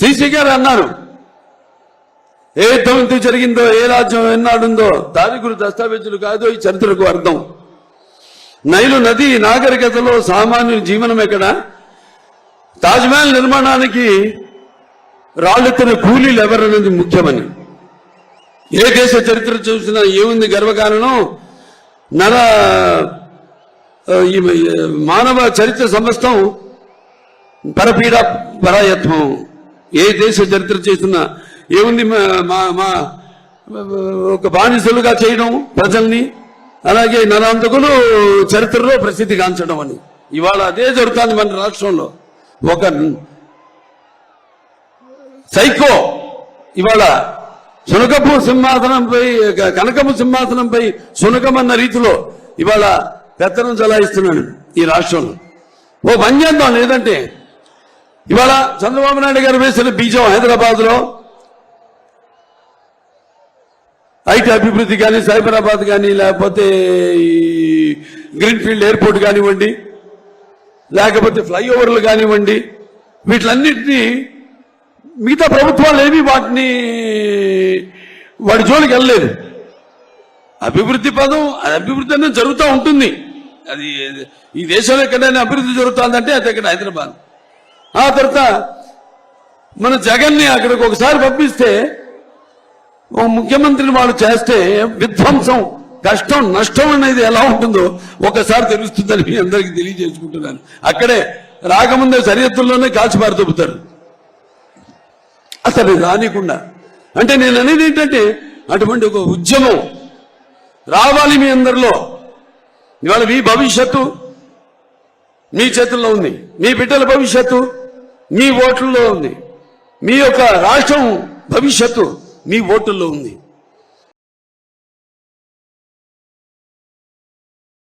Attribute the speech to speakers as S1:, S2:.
S1: CC గారు అన్నారు. ఏ యుద్ధం ఎందుకు జరిగిందో ఏ రాజ్యం ఎన్నాడుందో తారీఖులు దస్తావేజులు కాదో ఈ చరిత్రకు అర్థం. నైలు నది నాగరికతలో సామాన్యుని జీవనం ఎక్కడ? తాజ్మహల్ నిర్మాణానికి రాళ్ళెత్తిన కూలీలు ఎవరన్నది ముఖ్యమని. ఏ దేశ చరిత్ర చూసినా ఏముంది గర్వకారణం? నర ఈ మానవ చరిత్ర సమస్తం పరపీడ పరాయత్వం. ఏ దేశ చరిత్ర చేస్తున్నా ఏముంది మా- మా మా ఒక బానిసలుగా చేయడం ప్రజల్ని? అలాగే నరాంతకులు చరిత్రలో ప్రసిద్ధి గాంచడం అని. ఇవాళ అదే జరుగుతుంది మన రాష్ట్రంలో. ఒక సైకో ఇవాళ సునకపు సింహాసనంపై కనకపు సింహాసనంపై సునకమన్న రీతిలో ఇవాళ పెత్తనం చలాయిస్తున్నాడు ఈ రాష్ట్రంలో. ఓ పని చేద్దాం లేదంటే ఇవాళ చంద్రబాబు నాయుడు గారు వేసిన బీజం హైదరాబాద్లో ఐటీ అభివృద్ధి కానీ సైబరాబాద్ కానీ లేకపోతే గ్రీన్ఫీల్డ్ ఎయిర్పోర్ట్ కానివ్వండి లేకపోతే ఫ్లైఓవర్లు కానివ్వండి వీటిలన్నింటినీ మిగతా ప్రభుత్వాలు ఏవి వాటిని వాడి జోలికి వెళ్ళలేదు. అభివృద్ధి పదం అది అభివృద్ధి అనేది జరుగుతూ ఉంటుంది. అది ఈ దేశంలో ఎక్కడైనా అభివృద్ధి జరుగుతుందంటే అది ఎక్కడ? హైదరాబాద్. ఆ తర్వాత మన జగన్ని అక్కడికి ఒకసారి పంపిస్తే ఓ ముఖ్యమంత్రిని వాళ్ళు చేస్తే విధ్వంసం కష్టం నష్టం అనేది ఎలా ఉంటుందో ఒకసారి తెలుస్తుందని మీ అందరికీ తెలియజేసుకుంటున్నాను. అక్కడే రాకముందే సరిహద్దుల్లోనే కాల్చిపారు దొబ్బుతారు అసలు రానికుండా అంటే నేను అనేది ఏంటంటే అటువంటి ఒక ఉద్యమం రావాలి మీ అందరిలో. ఇవాళ మీ భవిష్యత్తు మీ చేతుల్లో ఉంది. మీ బిడ్డల భవిష్యత్తు మీ ఓట్లలో ఉంది. మీ యొక్క రాష్ట్రం భవిష్యత్తు మీ ఓటుల్లో ఉంది.